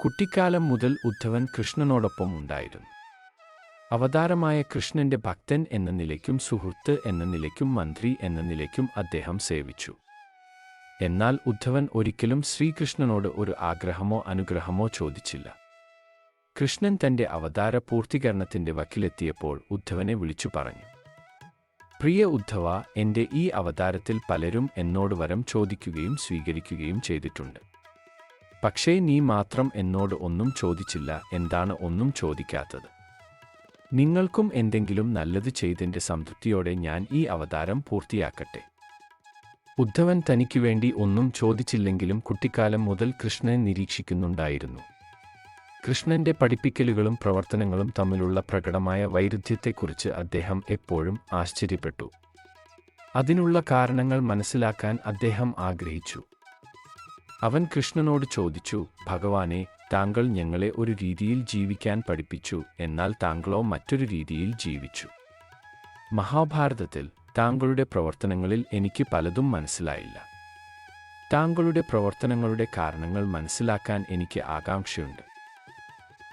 കുട്ടിക്കാലം മുതൽ ഉദ്ധവൻ കൃഷ്ണനോടൊപ്പം ഉണ്ടായിരുന്നു. അവതാരമായ കൃഷ്ണന്റെ ഭക്തൻ എന്ന നിലയ്ക്കും സുഹൃത്ത് എന്ന നിലയ്ക്കും മന്ത്രി എന്ന നിലയ്ക്കും അദ്ദേഹം സേവിച്ചു. എന്നാൽ ഉദ്ധവൻ ഒരിക്കലും ശ്രീകൃഷ്ണനോട് ഒരു ആഗ്രഹമോ അനുഗ്രഹമോ ചോദിച്ചില്ല. കൃഷ്ണൻ തന്റെ അവതാര പൂർത്തീകരണത്തിന്റെ വക്കിലെത്തിയപ്പോൾ ഉദ്ധവനെ വിളിച്ചു പറഞ്ഞു. പ്രിയ ഉദ്ധവ എന്റെ ഈ അവതാരത്തിൽ പലരും എന്നോട് വരം ചോദിക്കുകയും സ്വീകരിക്കുകയും ചെയ്തിട്ടുണ്ട്. പക്ഷേ നീ മാത്രം എന്നോട് ഒന്നും ചോദിച്ചില്ല എന്താണ് ഒന്നും ചോദിക്കാത്തത്? നിങ്ങൾക്കും എന്തെങ്കിലും നല്ലത് ചെയ്തിന്റെ സംതൃപ്തിയോടെ ഞാൻ ഈ അവതാരം പൂർത്തിയാക്കട്ടെ. ഉദ്ധവൻ തനിക്കു വേണ്ടി ഒന്നും ചോദിച്ചില്ലെങ്കിലും കുട്ടിക്കാലം മുതൽ കൃഷ്ണനെ നിരീക്ഷിക്കുന്നുണ്ടായിരുന്നു. കൃഷ്ണന്റെ പഠിപ്പിക്കലുകളും പ്രവർത്തനങ്ങളും തമ്മിലുള്ള പ്രകടമായ വൈരുദ്ധ്യത്തെക്കുറിച്ച് അദ്ദേഹം എപ്പോഴും ആശ്ചര്യപ്പെട്ടു. അതിനുള്ള കാരണങ്ങൾ മനസ്സിലാക്കാൻ അദ്ദേഹം ആഗ്രഹിച്ചു. അവൻ കൃഷ്ണനോട് ചോദിച്ചു ഭഗവാനെ താങ്കൾ ഞങ്ങളെ ഒരു രീതിയിൽ ജീവിക്കാൻ പഠിപ്പിച്ചു എന്നാൽ താങ്കളോ മറ്റൊരു രീതിയിൽ ജീവിച്ചു. മഹാഭാരതത്തിൽ താങ്കളുടെ പ്രവർത്തനങ്ങളിൽ എനിക്ക് പലതും മനസ്സിലായില്ല. താങ്കളുടെ പ്രവർത്തനങ്ങളുടെ കാരണങ്ങൾ മനസ്സിലാക്കാൻ എനിക്ക് ആകാംക്ഷയുണ്ട്.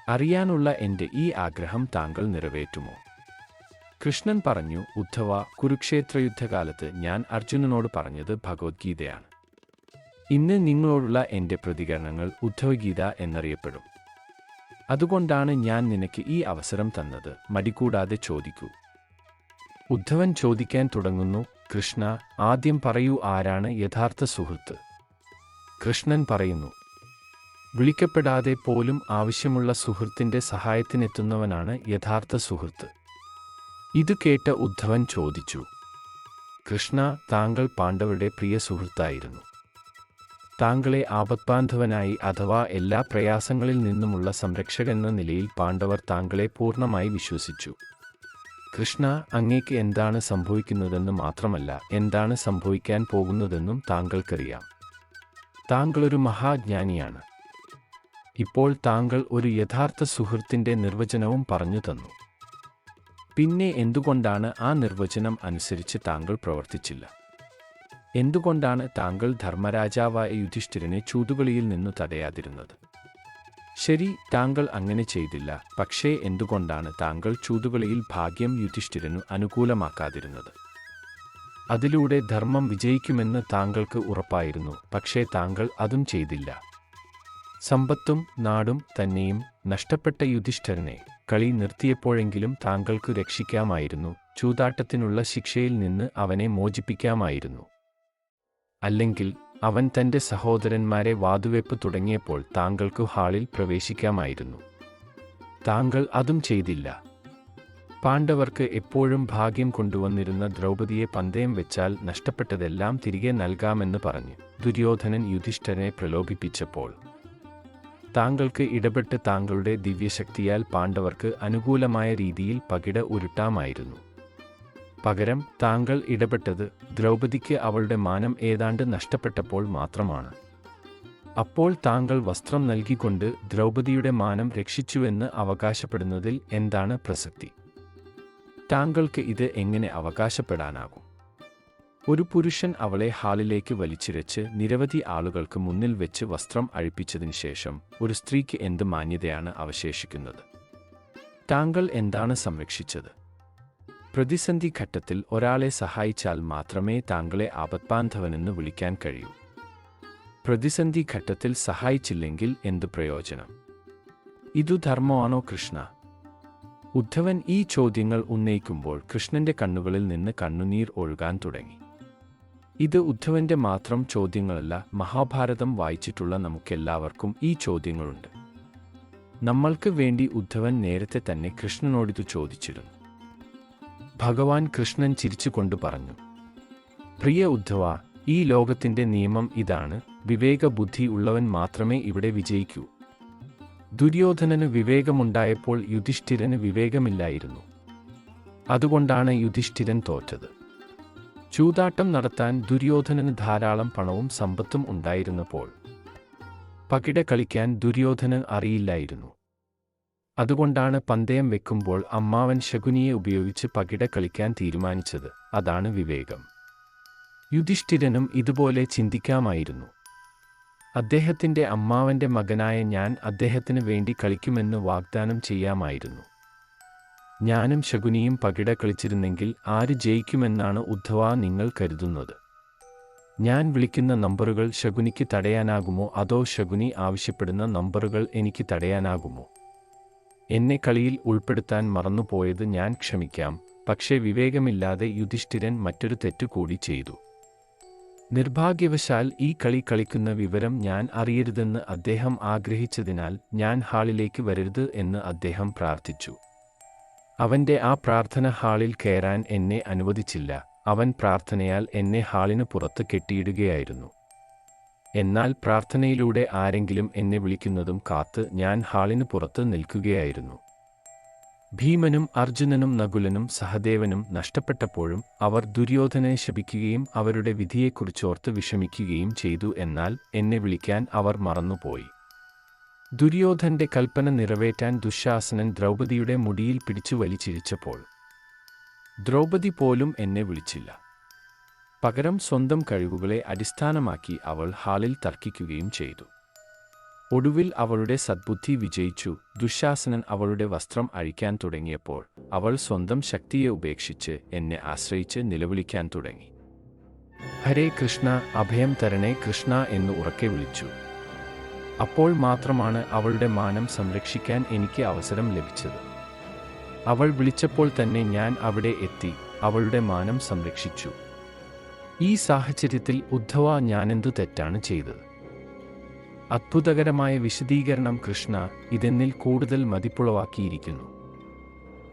അറിയാനുള്ള എന്റെ ഈ ആഗ്രഹം താങ്കൾ നിറവേറ്റുമോ? കൃഷ്ണൻ പറഞ്ഞു ഉദ്ധവ കുരുക്ഷേത്ര യുദ്ധകാലത്ത് ഞാൻ അർജുനനോട് പറഞ്ഞത് ഭഗവത്ഗീതയാണ്. ഇന്ന് നിങ്ങളോടുള്ള എന്റെ പ്രതികരണങ്ങൾ ഉദ്ധവഗീത എന്നറിയപ്പെടും. അതുകൊണ്ടാണ് ഞാൻ നിനക്ക് ഈ അവസരം തന്നത്. മടികൂടാതെ ചോദിക്കൂ. ഉദ്ധവൻ ചോദിക്കാൻ തുടങ്ങുന്നു കൃഷ്ണ ആദ്യം പറയൂ ആരാണ് യഥാർത്ഥ സുഹൃത്ത്? കൃഷ്ണൻ പറയുന്നു വിളിക്കപ്പെടാതെ പോലും ആവശ്യമുള്ള സുഹൃത്തിന്റെ സഹായത്തിനെത്തുന്നവനാണ് യഥാർത്ഥ സുഹൃത്ത്. ഇത് കേട്ട ഉദ്ധവൻ ചോദിച്ചു കൃഷ്ണ താങ്കൾ പാണ്ഡവരുടെ പ്രിയ സുഹൃത്തായിരുന്നു. താങ്കളെ ആപത്ബാന്ധവനായി അഥവാ എല്ലാ പ്രയാസങ്ങളിൽ നിന്നുമുള്ള സംരക്ഷകനെന്ന നിലയിൽ പാണ്ഡവർ താങ്കളെ പൂർണമായി വിശ്വസിച്ചു. കൃഷ്ണ അങ്ങേക്ക് എന്താണ് സംഭവിക്കുന്നതെന്ന് മാത്രമല്ല എന്താണ് സംഭവിക്കാൻ പോകുന്നതെന്നും താങ്കൾക്കറിയാം. താങ്കളൊരു മഹാജ്ഞാനിയാണ്. ഇപ്പോൾ താങ്കൾ ഒരു യഥാർത്ഥ സുഹൃത്തിന്റെ നിർവചനവും പറഞ്ഞു തന്നു. പിന്നെ എന്തുകൊണ്ടാണ് ആ നിർവചനം അനുസരിച്ച് താങ്കൾ പ്രവർത്തിച്ചില്ല? എന്തുകൊണ്ടാണ് താങ്കൾ ധർമ്മരാജാവായ യുധിഷ്ഠിരനെ ചൂതുകളിയിൽ നിന്നു തടയാതിരുന്നത്? ശരി താങ്കൾ അങ്ങനെ ചെയ്തില്ല. പക്ഷേ എന്തുകൊണ്ടാണ് താങ്കൾ ചൂതുകളിയിൽ ഭാഗ്യം യുധിഷ്ഠിരനു അനുകൂലമാക്കാതിരുന്നത്? അതിലൂടെ ധർമ്മം വിജയിക്കുമെന്ന് താങ്കൾക്ക് ഉറപ്പായിരുന്നു. പക്ഷേ താങ്കൾ അതും ചെയ്തില്ല. സമ്പത്തും നാടും തന്നെയും നഷ്ടപ്പെട്ട യുധിഷ്ഠരനെ കളി നിർത്തിയപ്പോഴെങ്കിലും താങ്കൾക്ക് രക്ഷിക്കാമായിരുന്നു. ചൂതാട്ടത്തിനുള്ള ശിക്ഷയിൽ നിന്ന് അവനെ മോചിപ്പിക്കാമായിരുന്നു. അല്ലെങ്കിൽ അവൻ തന്റെ സഹോദരന്മാരെ വാതുവെപ്പ് തുടങ്ങിയപ്പോൾ താങ്കൾക്കു ഹാളിൽ പ്രവേശിക്കാമായിരുന്നു. താങ്കൾ അതും ചെയ്തില്ല. പാണ്ഡവർക്ക് എപ്പോഴും ഭാഗ്യം കൊണ്ടുവന്നിരുന്ന ദ്രൗപദിയെ പന്തയം വെച്ചാൽ നഷ്ടപ്പെട്ടതെല്ലാം തിരികെ നൽകാമെന്ന് പറഞ്ഞു. ദുര്യോധനൻ യുധിഷ്ഠനെ പ്രലോഭിപ്പിച്ചപ്പോൾ താങ്കൾക്ക് ഇടപെട്ട് താങ്കളുടെ ദിവ്യശക്തിയാൽ പാണ്ഡവർക്ക് അനുകൂലമായ രീതിയിൽ പകിട ഉരുട്ടാമായിരുന്നു. പകരം താങ്കൾ ഇടപെട്ടത് ദ്രൗപദിക്ക് അവളുടെ മാനം ഏതാണ്ട് നഷ്ടപ്പെട്ടപ്പോൾ മാത്രമാണ്. അപ്പോൾ താങ്കൾ വസ്ത്രം നൽകിക്കൊണ്ട് ദ്രൗപദിയുടെ മാനം രക്ഷിച്ചുവെന്ന് അവകാശപ്പെടുന്നതിൽ എന്താണ് പ്രസക്തി? താങ്കൾക്ക് ഇത് എങ്ങനെ അവകാശപ്പെടാനാകും? ഒരു പുരുഷൻ അവളെ ഹാളിലേക്ക് വലിച്ചിരച്ച് നിരവധി ആളുകൾക്ക് മുന്നിൽ വെച്ച് വസ്ത്രം അഴിപ്പിച്ചതിന് ശേഷം ഒരു സ്ത്രീക്ക് എന്ത് മാന്യതയാണ് അവശേഷിക്കുന്നത്? താങ്കൾ എന്താണ് സംരക്ഷിച്ചത്? പ്രതിസന്ധി ഘട്ടത്തിൽ ഒരാളെ സഹായിച്ചാൽ മാത്രമേ താങ്കളെ ആപത്ബാന്ധവനെന്ന് വിളിക്കാൻ കഴിയൂ. പ്രതിസന്ധി ഘട്ടത്തിൽ സഹായിച്ചില്ലെങ്കിൽ എന്തു പ്രയോജനം? ഇതു ധർമ്മമാണോ കൃഷ്ണ? ഉദ്ധവൻ ഈ ചോദ്യങ്ങൾ ഉന്നയിക്കുമ്പോൾ കൃഷ്ണന്റെ കണ്ണുകളിൽ നിന്ന് കണ്ണുനീർ ഒഴുകാൻ തുടങ്ങി. ഇത് ഉദ്ധവന്റെ മാത്രം ചോദ്യങ്ങളല്ല മഹാഭാരതം വായിച്ചിട്ടുള്ള നമുക്കെല്ലാവർക്കും ഈ ചോദ്യങ്ങളുണ്ട്. നമ്മൾക്ക് വേണ്ടി ഉദ്ധവൻ നേരത്തെ തന്നെ കൃഷ്ണനോടിതു ചോദിച്ചിരുന്നു. ഭഗവാൻ കൃഷ്ണൻ ചിരിച്ചുകൊണ്ട് പറഞ്ഞു പ്രിയ ഉദ്ധവ ഈ ലോകത്തിന്റെ നിയമം ഇതാണ്. വിവേകബുദ്ധി ഉള്ളവൻ മാത്രമേ ഇവിടെ വിജയിക്കൂ. ദുര്യോധനന് വിവേകമുണ്ടായപ്പോൾ യുധിഷ്ഠിരന് വിവേകമില്ലായിരുന്നു. അതുകൊണ്ടാണ് യുധിഷ്ഠിരൻ തോറ്റത്. ചൂതാട്ടം നടത്താൻ ദുര്യോധനന് ധാരാളം പണവും സമ്പത്തും ഉണ്ടായിരുന്നപ്പോൾ പകിട കളിക്കാൻ ദുര്യോധനൻ അറിയില്ലായിരുന്നു. അതുകൊണ്ടാണ് പന്തയം വെക്കുമ്പോൾ അമ്മാവൻ ശകുനിയെ ഉപയോഗിച്ച് പകിട കളിക്കാൻ തീരുമാനിച്ചത്. അതാണ് വിവേകം. യുധിഷ്ഠിരനും ഇതുപോലെ ചിന്തിക്കാമായിരുന്നു. അദ്ദേഹത്തിന്റെ അമ്മാവന്റെ മകനായ ഞാൻ അദ്ദേഹത്തിന് വേണ്ടി കളിക്കുമെന്ന് വാഗ്ദാനം ചെയ്യാമായിരുന്നു. ഞാനും ശകുനിയും പകിട കളിച്ചിരുന്നെങ്കിൽ ആര് ജയിക്കുമെന്നാണ് ഉദ്ധവ നിങ്ങൾ കരുതുന്നത്. ഞാൻ വിളിക്കുന്ന നമ്പറുകൾ ശകുനിക്ക് തടയാനാകുമോ? അതോ ശകുനി ആവശ്യപ്പെടുന്ന നമ്പറുകൾ എനിക്ക് തടയാനാകുമോ? എന്നെ കളിയിൽ ഉൾപ്പെടുത്താൻ മറന്നുപോയത് ഞാൻ ക്ഷമിക്കാം. പക്ഷേ വിവേകമില്ലാതെ യുധിഷ്ഠിരൻ മറ്റൊരു തെറ്റു കൂടി ചെയ്തു. നിർഭാഗ്യവശാൽ ഈ കളി കളിക്കുന്ന വിവരം ഞാൻ അറിയരുതെന്ന് അദ്ദേഹം ആഗ്രഹിച്ചതിനാൽ ഞാൻ ഹാളിലേക്ക് വരരുത് എന്ന് അദ്ദേഹം പ്രാർത്ഥിച്ചു. അവന്റെ ആ പ്രാർത്ഥന ഹാളിൽ കയറാൻ എന്നെ അനുവദിച്ചില്ല. അവൻ പ്രാർത്ഥനയാൽ എന്നെ ഹാളിന് പുറത്ത് കെട്ടിയിടുകയായിരുന്നു. എന്നാൽ പ്രാർത്ഥനയിലൂടെ ആരെങ്കിലും എന്നെ വിളിക്കുന്നതും കാത്ത് ഞാൻ ഹാളിന് പുറത്ത് നിൽക്കുകയായിരുന്നു. ഭീമനും അർജുനനും നകുലനും സഹദേവനും നഷ്ടപ്പെട്ടപ്പോഴും അവർ ദുര്യോധനെ ശപിക്കുകയും അവരുടെ വിധിയെക്കുറിച്ചോർത്ത് വിഷമിക്കുകയും ചെയ്തു എന്നാൽ എന്നെ വിളിക്കാൻ അവർ മറന്നുപോയി. ദുര്യോധന്റെ കൽപ്പന നിറവേറ്റാൻ ദുശാസനൻ ദ്രൗപദിയുടെ മുടിയിൽ പിടിച്ചു വലിച്ചിരിച്ചപ്പോൾ ദ്രൗപദി പോലും എന്നെ വിളിച്ചില്ല. പകരം സ്വന്തം കഴിവുകളെ അടിസ്ഥാനമാക്കി അവൾ ഹാളിൽ തർക്കിക്കുകയും ചെയ്തു. ഒടുവിൽ അവളുടെ സദ്ബുദ്ധി വിജയിച്ചു. ദുശാസനൻ അവളുടെ വസ്ത്രം അഴിക്കാൻ തുടങ്ങിയപ്പോൾ അവൾ സ്വന്തം ശക്തിയെ ഉപേക്ഷിച്ച് എന്നെ ആശ്രയിച്ച് നിലവിളിക്കാൻ തുടങ്ങി. ഹരേ കൃഷ്ണ അഭയം തരണേ കൃഷ്ണ എന്ന് ഉറക്കെ വിളിച്ചു. അപ്പോൾ മാത്രമാണ് അവളുടെ മാനം സംരക്ഷിക്കാൻ എനിക്ക് അവസരം ലഭിച്ചത്. അവൾ വിളിച്ചപ്പോൾ തന്നെ ഞാൻ അവിടെ എത്തി അവളുടെ മാനം സംരക്ഷിച്ചു. ഈ സാഹചര്യത്തിൽ ഉദ്ധവ ഞാനെന്തു തെറ്റാണ് ചെയ്തത്? അത്ഭുതകരമായ വിശദീകരണം കൃഷ്ണ ഇതെന്നിൽ കൂടുതൽ മതിപ്പുളവാക്കിയിരിക്കുന്നു.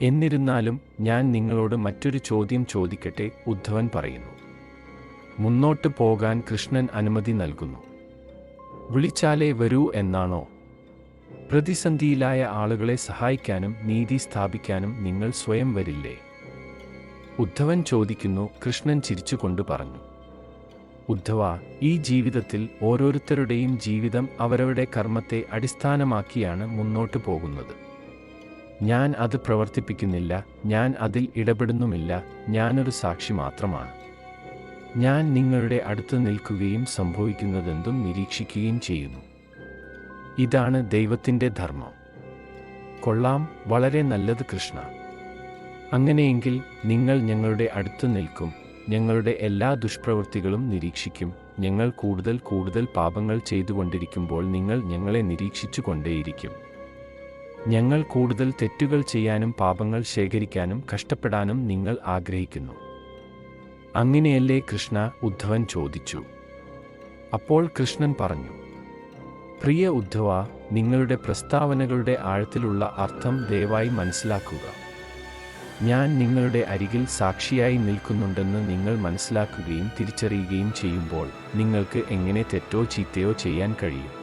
എന്നിരുന്നാലും ഞാൻ നിങ്ങളോട് മറ്റൊരു ചോദ്യം ചോദിക്കട്ടെ ഉദ്ധവൻ പറയുന്നു. മുന്നോട്ട് പോകാൻ കൃഷ്ണൻ അനുമതി നൽകുന്നു. വിളിച്ചാലേ വരൂ എന്നാണോ? പ്രതിസന്ധിയിലായ ആളുകളെ സഹായിക്കാനും നീതി സ്ഥാപിക്കാനും നിങ്ങൾ സ്വയം വരില്ലേ? ഉദ്ധവൻ ചോദിക്കുന്നു കൃഷ്ണൻ ചിരിച്ചുകൊണ്ട് പറഞ്ഞു ഉദ്ധവ ഈ ജീവിതത്തിൽ ഓരോരുത്തരുടെയും ജീവിതം അവരവരുടെ കർമ്മത്തെ അടിസ്ഥാനമാക്കിയാണ് മുന്നോട്ടു പോകുന്നത്. ഞാൻ അത് പ്രവർത്തിപ്പിക്കുന്നില്ല ഞാൻ അതിൽ ഇടപെടുന്നുമില്ല ഞാനൊരു സാക്ഷി മാത്രമാണ്. ഞാൻ നിങ്ങളുടെ അടുത്ത് നിൽക്കുകയും സംഭവിക്കുന്നതെന്തും നിരീക്ഷിക്കുകയും ചെയ്യുന്നു. ഇതാണ് ദൈവത്തിന്റെ ധർമ്മം. കൊള്ളാം വളരെ നല്ലത് കൃഷ്ണ. അങ്ങനെയെങ്കിൽ നിങ്ങൾ ഞങ്ങളുടെ അടുത്ത് നിൽക്കും. ഞങ്ങളുടെ എല്ലാ ദുഷ്പ്രവൃത്തികളും നിരീക്ഷിക്കും. ഞങ്ങൾ കൂടുതൽ കൂടുതൽ പാപങ്ങൾ ചെയ്തുകൊണ്ടിരിക്കുമ്പോൾ നിങ്ങൾ ഞങ്ങളെ നിരീക്ഷിച്ചു കൊണ്ടേയിരിക്കും ഞങ്ങൾ കൂടുതൽ തെറ്റുകൾ ചെയ്യാനും പാപങ്ങൾ ശേഖരിക്കാനും കഷ്ടപ്പെടാനും നിങ്ങൾ ആഗ്രഹിക്കുന്നു. അങ്ങനെയല്ലേ കൃഷ്ണ ഉദ്ധവൻ ചോദിച്ചു. അപ്പോൾ കൃഷ്ണൻ പറഞ്ഞു പ്രിയ ഉദ്ധവ നിങ്ങളുടെ പ്രസ്താവനകളുടെ ആഴത്തിലുള്ള അർത്ഥം ദയവായി മനസ്സിലാക്കുക. ഞാൻ നിങ്ങളുടെ അരികിൽ സാക്ഷിയായി നിൽക്കുന്നുണ്ടെന്ന് നിങ്ങൾ മനസ്സിലാക്കുകയും തിരിച്ചറിയുകയും ചെയ്യുമ്പോൾ നിങ്ങൾക്ക് എങ്ങനെ തെറ്റോ ചീത്തയോ ചെയ്യാൻ കഴിയും.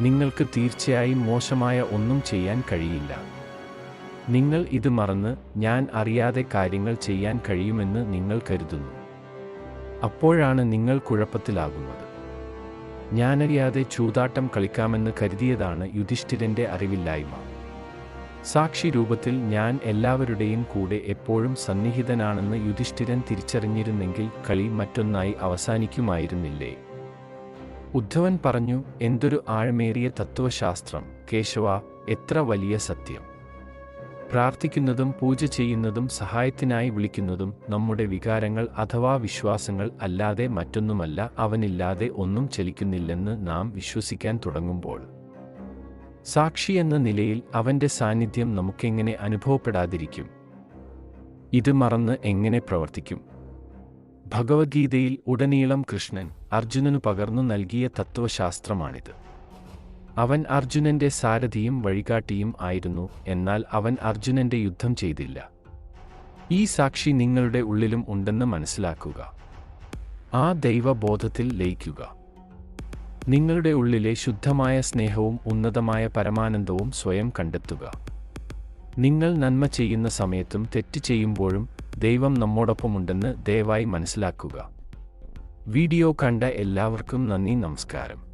നിങ്ങൾക്ക് തീർച്ചയായും മോശമായ ഒന്നും ചെയ്യാൻ കഴിയില്ല. നിങ്ങൾ ഇത് മറന്ന് ഞാൻ അറിയാതെ കാര്യങ്ങൾ ചെയ്യാൻ കഴിയുമെന്ന് നിങ്ങൾ കരുതുന്നു. അപ്പോഴാണ് നിങ്ങൾ കുഴപ്പത്തിലാകുന്നത്. ഞാനറിയാതെ ചൂതാട്ടം കളിക്കാമെന്ന് കരുതിയതാണ് യുധിഷ്ഠിരന്റെ അറിവില്ലായ്മ. സാക്ഷി രൂപത്തിൽ ഞാൻ എല്ലാവരുടെയും കൂടെ എപ്പോഴും സന്നിഹിതനാണെന്ന് യുധിഷ്ഠിരൻ തിരിച്ചറിഞ്ഞിരുന്നെങ്കിൽ കളി മറ്റൊന്നായി അവസാനിക്കുമായിരുന്നില്ലേ? ഉദ്ധവൻ പറഞ്ഞു എന്തൊരു ആഴമേറിയ തത്വശാസ്ത്രം കേശവ എത്ര വലിയ സത്യം. പ്രാർത്ഥിക്കുന്നതും പൂജ ചെയ്യുന്നതും സഹായത്തിനായി വിളിക്കുന്നതും നമ്മുടെ വികാരങ്ങൾ അഥവാ വിശ്വാസങ്ങൾ അല്ലാതെ മറ്റൊന്നുമല്ല അവനില്ലാതെ ഒന്നും ചലിക്കുന്നില്ലെന്ന് നാം വിശ്വസിക്കാൻ തുടങ്ങുമ്പോൾ സാക്ഷി എന്ന നിലയിൽ അവന്റെ സാന്നിധ്യം നമുക്കെങ്ങനെ അനുഭവപ്പെടാതിരിക്കും? ഇത് മറന്ന് എങ്ങനെ പ്രവർത്തിക്കും? ഭഗവത്ഗീതയിൽ ഉടനീളം കൃഷ്ണൻ അർജുനനു പകർന്നു നൽകിയ തത്വശാസ്ത്രമാണിത്. അവൻ അർജുനന്റെ സാരഥിയും വഴികാട്ടിയും ആയിരുന്നു എന്നാൽ അവൻ അർജുനന്റെ യുദ്ധം ചെയ്തില്ല. ഈ സാക്ഷി നിങ്ങളുടെ ഉള്ളിലും ഉണ്ടെന്ന് മനസ്സിലാക്കുക. ആ ദൈവബോധത്തിൽ ലയിക്കുക. നിങ്ങളുടെ ഉള്ളിലെ ശുദ്ധമായ സ്നേഹവും ഉന്നതമായ പരമാനന്ദവും സ്വയം കണ്ടെത്തുക. നിങ്ങൾ നന്മ ചെയ്യുന്ന സമയത്തും തെറ്റ് ചെയ്യുമ്പോഴും ദൈവം നമ്മോടൊപ്പമുണ്ടെന്ന് ദയവായി മനസ്സിലാക്കുക. വീഡിയോ കണ്ട എല്ലാവർക്കും നന്ദി നമസ്കാരം.